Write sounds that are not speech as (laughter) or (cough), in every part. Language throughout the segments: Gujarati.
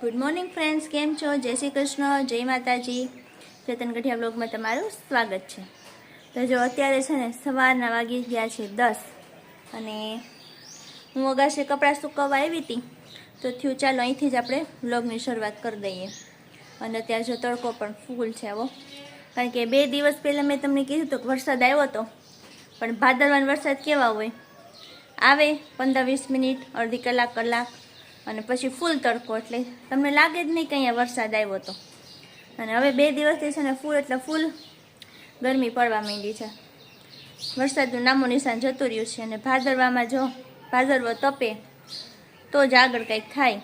ગુડ મોર્નિંગ ફ્રેન્ડ્સ કેમ છો? જય શ્રી કૃષ્ણ. જય માતાજી. ચેતન ગઢિયા બ્લોગમાં તમારું સ્વાગત છે. તો જો અત્યારે છે ને સવારના વાગી ગયા છે દસ અને હું અગાશે કપડાં સૂકવવા આવી હતી. તો થયું, ચાલો અહીંથી જ આપણે બ્લોગની શરૂઆત કરી દઈએ. અને અત્યારે જો તડકો પણ ફૂલ છે આવો. કારણ કે બે દિવસ પહેલાં મેં તમને કીધું હતું કે વરસાદ આવ્યો હતો. પણ ભાદરવાનો વરસાદ કેવા હોય? આવે પંદર વીસ મિનિટ, અડધી કલાક કલાક. અને પછી ફૂલ તડકો એટલે તમને લાગે જ નહીં કે અહીંયા વરસાદ આવ્યો હતો અને હવે બે દિવસથી છે ને ફૂલ એટલે ફૂલ ગરમી પડવા માંડી છે. વરસાદનું નામો નિશાન જતું રહ્યું છે અને ભાદરવામાં જો ભાદરવો તપે, તો જ આગળ કંઈક થાય.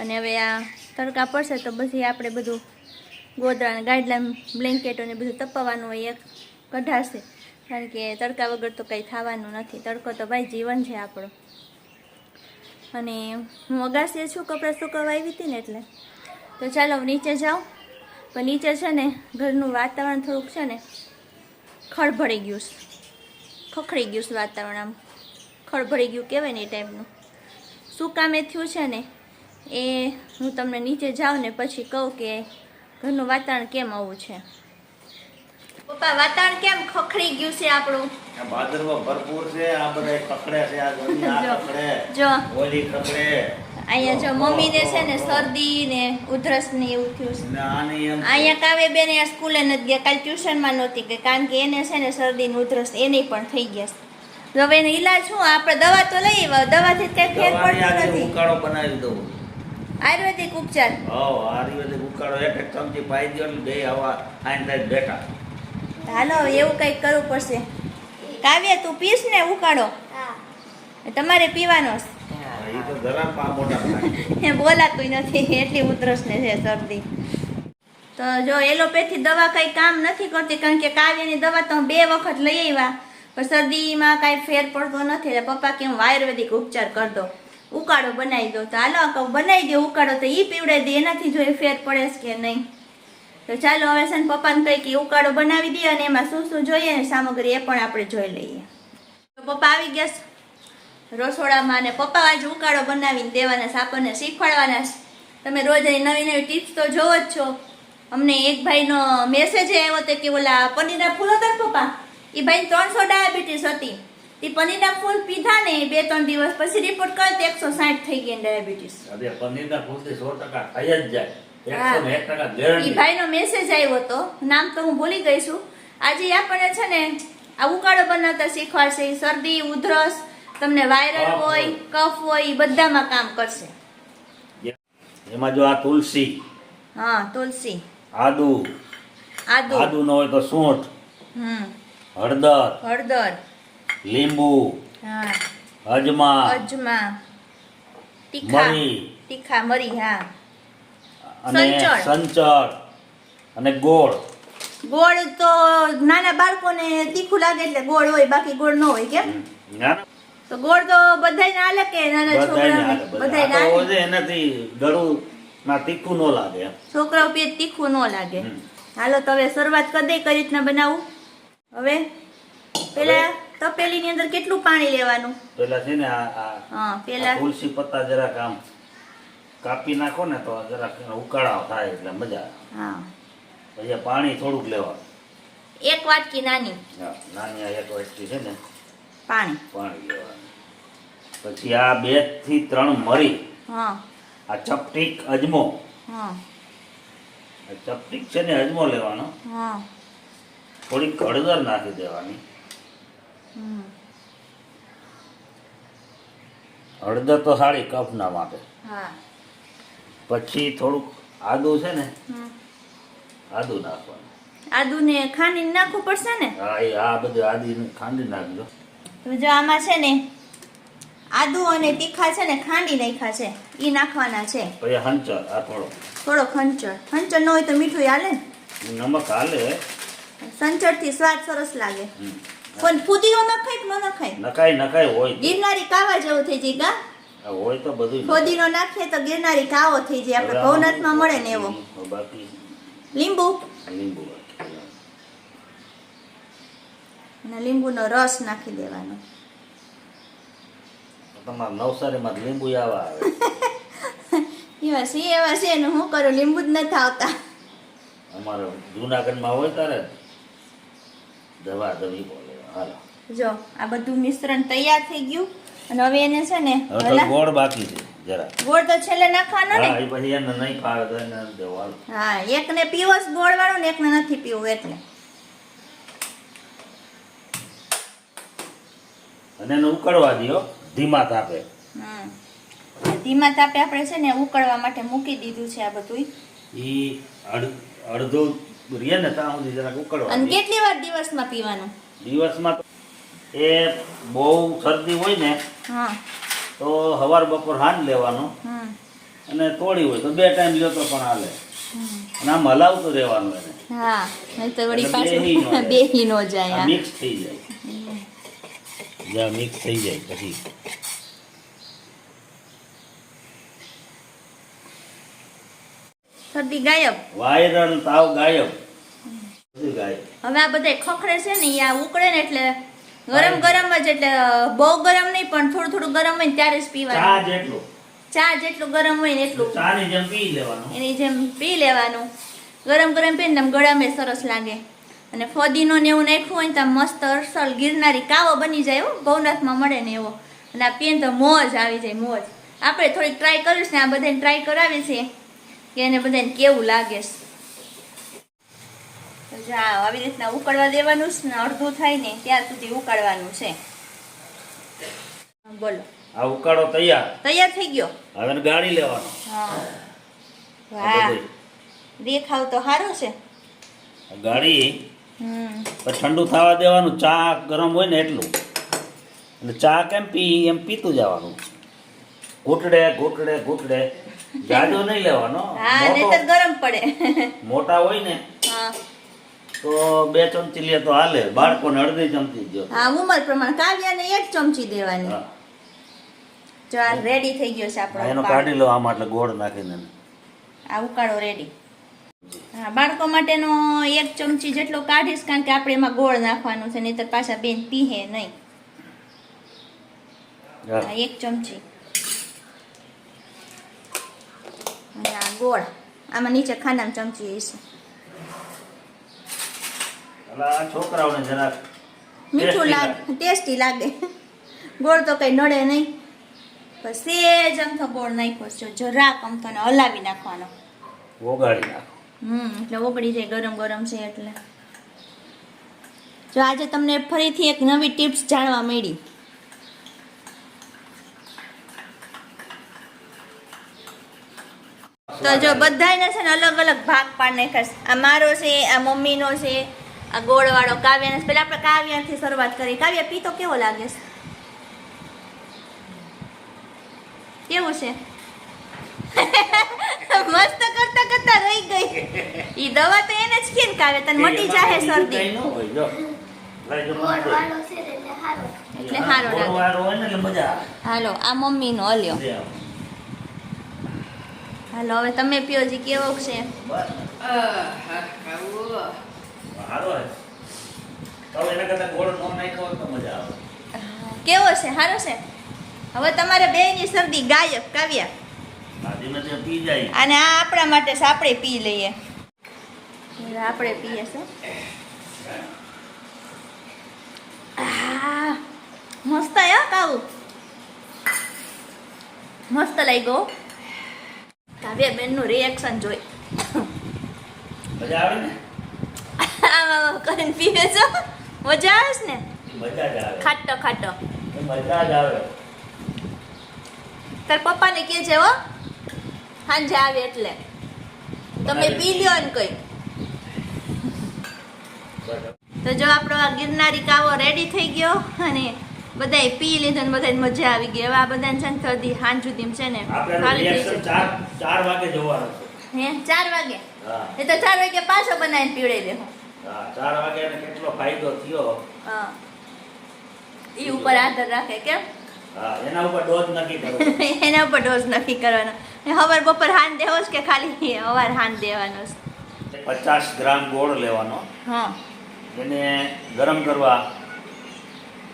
અને હવે આ તડકા પડશે તો પછી આપણે બધું ગોદરા અને ગાઈડલાઈન બ્લેન્કેટો ને બધું તપાવવાનું હોય એક કઢાશે કારણ કે તડકા વગર તો કંઈ થવાનું નથી. તડકો તો ભાઈ જીવન છે આપણું. અને હું અગાસીએ છું કપડાં સુકવવા આવી હતી ને એટલે? તો ચાલો, નીચે જાઉં પણ નીચે છે ને, ઘરનું વાતાવરણ થોડુંક છે ને ખળભળી ગયું છે. ખખડી ગયું છે વાતાવરણ આમ. ખળભળી ગયું કહેવાય ને એ ટાઈપનું. શું કામે થયું છે ને? એ હું તમને નીચે જાઉં ને પછી કહું કે ઘરનું વાતાવરણ કેમ આવું છે. પપ્પા વાતાવરણ કેમ ખખડી ગયું છે આપણું? ભાદરવો ભરપૂર છે આ બધા ખખડે છે આ ગરમી આ ખખડે જો. ઓલી ખખડે. અહીંયા જો મમ્મીને છે ને શરદી ને ઉધરસ ને એવું થયું છે. ને અહીંયા કાવે બેન સ્કૂલે નથી ગયા કાલ ટ્યુશનમાં નહોતી ગઈ કારણ કે એને છે ને શરદી ને ઉધરસ એની પણ થઈ ગયા છે. હવે એનો ઈલાજ શું આપણે દવા તો લઈ દવાથી કઈ ફેર પડતો નથી. ઉકાળો બનાવી દઉં. આયુર્વેદિક ઉપચાર. હા આયુર્વેદિક ઉકાળો એક એક ચમચી પાઈ દો ને બે હવા આઈને બેઠા. હાલો એવું કંઈક કરવું પડશે. કાવ્ય તું પીશ ને ઉકાળો. તમારે પીવાનો (laughs) બોલાતું નથી એટલી ઉધરસ ને છે શરદી. તો જો એલોપેથી દવા કંઈ કામ નથી કરતી કારણ કે કાવ્યની દવા તો બે વખત લઈ આવ્યા પણ શરદીમાં કાંઈ ફેર પડતો નથી એટલે પપ્પા કે હું આયુર્વેદિક ઉપચાર કરી દો ઉકાળો બનાવી દો તો હાલો કહું બનાવી દો ઉકાળો તો એ પીવડાવી દે એનાથી જો એ ફેર પડે છે કે નહીં? તો ચાલો હવે છે ને પપ્પાને કંઈક ઉકાળો બનાવી દે અને એમાં શું શું જોઈએ ને સામગ્રી એ પણ આપણે જોઈ લઈએ. તો પપ્પા આવી ગયા રસોડામાં અને પપ્પા આજે ઉકાળો બનાવીને દેવાના આપણને શીખવાડવાના તમે રોજ નવી નવી ટિપ્સ તો જોવો જ છો. અમને એક ભાઈનો મેસેજ આવ્યો હતો કે ઓલા પનીરના ફૂલ હતા પપ્પા? એ ભાઈ ત્રણસો ડાયાબિટીસ હતી. એ પનીરના ફૂલ પીધા ને બે ત્રણ દિવસ પછી રિપોર્ટ કરે એકસો સાઠ થઈ ગઈ ડાયાબિટીસ પનીરના ફૂલથી સો ટકા થઈ જ જાય. ભાઈનો મેસેજ આવ્યો હતો નામ તો હું ભૂલી ગઈ છું. આજે આપણને છે ને આ ઉકાળો બનાવતા શીખવાડશે. શરદી ઉધરસ તમને વાયરલ હોય હોય. કફ હોય એ બધામાં કામ કરશે. એમાં જો આ તુલસી. હા તુલસી. આદુ. આદુ. આદુ ન હોય તો સૂંઠ. હમ. હળદર. હળદર. લીંબુ. હા. અજમા. અજમા. તીખા. મરી. તીખા મરી હા. અને સંચળ. અને ગોળ. ગોળ તો નાના બાળકોને તીખું લાગે એટલે ગોળ હોય બાકી ગોળ ન હોય કેમ? તો ગોળ તો બધાય હાલે કે નાના છોકરાઓને? બધાય. બધાય હાલે. એનાથી ગળું ના તીખું ન લાગે એમ. છોકરાઓ પેટ તીખું ન લાગે. હાલો તો હવે શરૂઆત કરી દઈ કઈ રીતના બનાવું? હવે પેલા તપેલી ની અંદર કેટલું પાણી લેવાનું? પેલા છે ને આ હા પેલા તુલસી પત્તા જરાક આમ કાપી નાખો ને તો જરાક ઉકાળા થાય એટલે મજા હા. પછી પાણી થોડુંક લેવાનું. એક વાટકી નાની. નાની એક વાટકી છે ને. પાણી. પાણી લેવાનું. પછી આ બેથી ત્રણ મરી. હા. આ ચપટીક અજમો. હા. ચપટીક છે ને અજમો લેવાનો. હા. થોડીક હળદર નાખી દેવાની. હળદર તો સારી કફના માટે. હા. પછી થોડુંક આદુ છે ને. આદુ નાખવાનું. આદુ ને ખાંડી નાખવું પડશે ને? હા એ આ બધું આદી ખાંડી નાખજો. તો જો આમાં છે ને આદુ અને તીખા છે ને ખાંડી નાખ્યા છે એ નાખવાના છે. પછી હંચર આ થોડો. થોડો ખંચર ખંચર ન હોય તો મીઠું હાલે ને? નમક હાલે. સંચળથી સ્વાદ સરસ લાગે. પણ ફૂદીઓ નખાય ન નખાય? નખાય નખાય હોય ગિરનારી કાવા જેવું થઈ જાય ગા. હોય તો બધું ફોદીનો નાખીએ તો ગિરનારી કાવો થઈ જાય. આપણે ભવનાથમાં મળે ને એવો. બાકી લીંબુ. લીંબુ અને લીંબુનો રસ નાખી દેવાનો. તમારા નવસારીમાં લીંબુ આવા આવે. (laughs) એવા સી એવા છે ને હું કરું લીંબુ જ નથી આવતા. અમારે જુનાગઢમાં હોય તારે? દવા દવી બોલે હાલો. જો આ બધું મિશ્રણ તૈયાર થઈ ગયું. અને હવે એને છે ને ગોળ બાકી છે જરા. ગોળ તો છેલ્લે નાખવાનો ને. હા પછી એને નહીં ફાવે તો એને દેવો હા એકને પીવો ગોળ વાળો ને એકને નથી પીવું એટલે. અને એને ઉકળવા દિયો ધીમા તાપે. હમ. ધીમા તાપે આપણે છે ને ઉકળવા માટે મૂકી દીધું છે આ બધું ઈ અડધો રહે ને ત્યાં સુધી જરાક ઉકળવા અને કેટલી વાર દિવસમાં પીવાનું? દિવસમાં એ બહુ શરદી હોય ને તો હવાર બપોર હાંજ લેવાનો. અને તોડી હોય તો બે ટાઈમ લ્યો તો પણ હાલે. અને આમ હલાવતું રહેવાનું એને. હા નહીં તો વળી એટલે બેહી ન પાછું બેહી નો જાય મિક્સ થઈ જાય. જ્યાં મિક્સ થઈ જાય પછી. શરદી ગાયબ? વાયરલ તાવ ગાયબ. ગાયબ. હવે આ બધા ખખડે છે ને આ ઉકળે ને એટલે ગરમ ગરમ જ એટલે બહુ ગરમ નહીં પણ થોડું થોડું ગરમ હોય ને ત્યારે જ ચા જેટલું. ચા જેટલું ગરમ હોય ને એટલું. ચાની જેમ પી લેવાનું. એની જેમ પી લેવાનું. ગરમ ગરમ પીને આમ ગળામાં સરસ લાગે. અને ફોદીનો ને એવું નાખ્યું હોય ને તો મસ્ત અરસલ ગિરનારી કાવો બની જાય હો ગૌનાથમાં મળે ને એવો. અને આ પીને તો મોજ આવી જાય મોજ. આપણે થોડીક ટ્રાય કરીશ ને આ બધાને ટ્રાય કરાવીએ છીએ કે એને બધાને કેવું લાગે છે. તો જા આવી રીતના ઉકળવા દેવાનું છે ને અડધું થાય ને ત્યાં સુધી ઉકાળવાનું છે. બોલો. આ ઉકાળો તૈયાર? તૈયાર થઈ ગયો? હવે ગાળી લેવાનો. હા. વાહ. દેખાવ તો સારો છે. ગાળી ઠંડુ થવા દેવાનું ચા ગરમ હોય ને એટલું. એટલે ચા કેમ પી એમ પીતું જવાનું. ઘૂંટડે ઘૂંટડે ઘૂંટડે જાજો નહીં લેવાનો. હા નહીતર ગરમ પડે. મોટા હોય ને તો બે ચમચી લે તો હાલે. બાળકોને અડધી ચમચી જો હા ઉંમર પ્રમાણે કાવ્યાને એક ચમચી દેવાની. જો આ રેડી થઈ ગયો છે આપણો એનો કાઢી લો આમાં એટલે ગોળ નાખીને. આ ઉકાળો રેડી હા બાળકો માટેનો એક ચમચી જેટલો કાઢીશ કારણ કે આપણે એમાં ગોળ નાખવાનું છે નહીતર પાછા બેન પીહે નહીં. હા. એક ચમચી. અને આ ગોળ. આમાં નીચે ખાનામાં ચમચી હશે. એટલે આ છોકરાઓને જરાક મીઠું લાગે ટેસ્ટી લાગે. ગોળ તો કઈ નડે નહીં. બસ સેજ અમથો ગોળ નાખ્યો છે. જરાક અમથો ને હલાવી નાખવાનો. ઓગાળી નાખો. હમ એટલે ઓગળી જાય ગરમ ગરમ છે એટલે. જો આજે તમને ફરીથી એક નવી ટિપ્સ જાણવા મળી. તો જો બધાને છે ને અલગ અલગ ભાગ પાડ નાખ્યા આ મારો છે આ મમ્મીનો છે આ ગોળવાળો કાવ્યાને પેલા આપણે કાવ્યાથી શરૂઆત કરી કાવ્ય પીતો કેવો લાગે છે કેવું છે મસ્ત કરતા કરતા રહી ગઈ ઈ દવા તો એને જ કે ને કાવ્ય તને મટી જાહે શરદી કઈ ન હોય જો લઈ જો મને દે. એટલે સારો લાગે ગોળવાળો હોય ને એટલે મજા આવે હાલો આ મમ્મીનો હલ્યો દે આવો. હાલો હવે તમે પીઓ જી કેવો છે બસ. સારો હે. તો એના કરતા ગોળ ન નાખ્યો તો મજા આવે. કેવો છે? સારો છે? હવે તમારે બેયની શરદી ગાયબ કાવ્યા. આ પી જાય. અને આ આપણા માટે આપણે પી લઈએ. આપણે પીએ છે. મસ્ત હો કાવું મસ્ત લાગ્યો. કાવ્યા બેનનું રિએક્શન જોઈ. મજા આવે ને? કરીને પીવે છો મજા આવે છે ને? મજા જ આવે. ખાટો ખાટો. મજા જ આવે. તાર પપ્પાને કે છે હો. સાંજે આવે એટલે. તમે પી લ્યો ને કઈ તો જો આપણો આ ગિરનારી કાવો રેડી થઈ ગયો અને બધાય પી લીધો ને બધાને મજા આવી ગઈ. હવે આ બધાને છે ને શરદી હાંજ સુધી છે ને ચાર વાગે જોવાનું હે? ચાર વાગે? એ તો ચાર વાગે પાછો બનાવીને પીવડાવી હા ચાર વાગે એને કેટલો ફાયદો થયો? હા. ઈ ઉપર આધાર રાખે કેમ હા એના ઉપર ડોઝ નક્કી કરવાનો (laughs) એના ઉપર ડોઝ નક્કી કરવાનો. ને હવાર બપોર હાન દેવો છે કે ખાલી (laughs) હવાર હાન દેવાનો છે? પચાસ ગ્રામ ગોળ લેવાનો. હા. એને ગરમ કરવા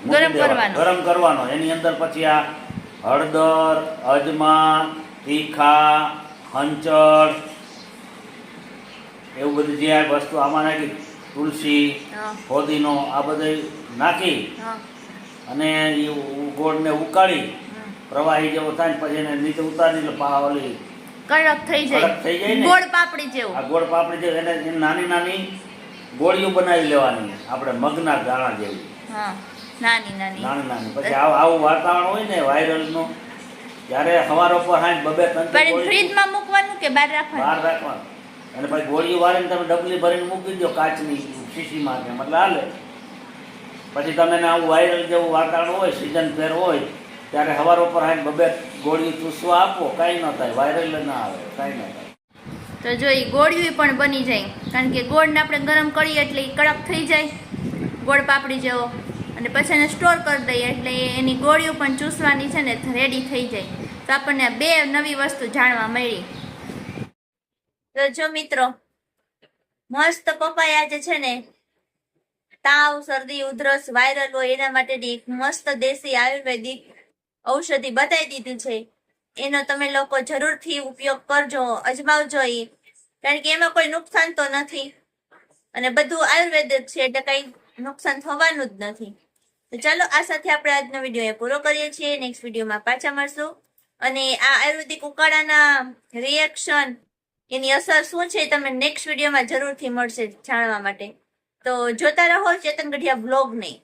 ગરમ. કરવાનો. ગરમ કરવાનો. એની અંદર પછી આ હળદર અજમા તીખા હંચળ એવું બધું જે વસ્તુ આમાં નાખી તુલસી ફોદીનો આ બધું નાખી અને એ ગોળને ઉકાળી. પ્રવાહી જેવો થાય ને પછી એને નીચે ઉતારી એટલે પા ઓલી કડક થઈ કડક થઈ જાય જાય ને. ગોળ પાપડી જેવું. આ ગોળ પાપડી જેવું એને નાની નાની ગોળીઓ બનાવી લેવાની આપણે મગના દાણા જેવી. નાની નાની. નાની નાની. પછી આવું આવું વાતાવરણ હોય ને વાયરલનું ત્યારે સવાર ઉપર હાંજ બબે ત્રણ પણ ફ્રીજમાં મૂકવાનું કે બહાર રાખવાનું? બહાર રાખવાનું. અને પછી ગોળીઓ વાળીને તમે ડબલી ભરીને મૂકી દો કાચની શીશીમાં કે મતલબ હાલે. પછી તમે આવું વાયરલ જેવું વાતાવરણ હોય સિઝન ફેર હોય, ત્યારે હવાર ઉપર હાઈ બબે ગોળીઓ ચૂસવા આપો, કાંઈ ન થાય વાયરલ ના આવે, કાંઈ ન થાય. તો જો એ ગોળીઓ પણ બની જાય, કારણ કે ગોળને આપણે ગરમ કરીએ એટલે એ કડક થઈ જાય, ગોળ પાપડી જેવો. અને પછી એને સ્ટોર કરી દઈએ, એટલે એની ગોળીઓ પણ ચૂસવાની છે ને રેડી થઈ જાય. તો આપણને બે નવી વસ્તુ જાણવા મળી. તો જો મિત્રો, મસ્ત પપાયા જે છે ને તાવ, શરદી, ઉધરસ, વાયરલ હોય એના માટેની એક મસ્ત દેશી આયુર્વેદિક ઔષધિ બતાવી દીધી છે. એનો તમે લોકો જરૂરથી ઉપયોગ કરજો, અજમાવજો એ કારણ કે એમાં કોઈ નુકસાન તો નથી. અને બધું આયુર્વેદિક છે, એટલે કઈ નુકસાન થવાનું જ નથી. તો ચાલો, આ સાથે આપણે આજનો વીડિયો એ પૂરો કરીએ છીએ. નેક્સ્ટ વિડીયોમાં પાછા મળશું. અને આ આયુર્વેદિક ઉકાળાના રિએક્શન એની અસર શું છે એ તમને નેક્સ્ટ વિડીયોમાં જરૂરથી મળશે જાણવા માટે. તો જોતા રહો ચેતન ગઢિયા બ્લોગ નહીં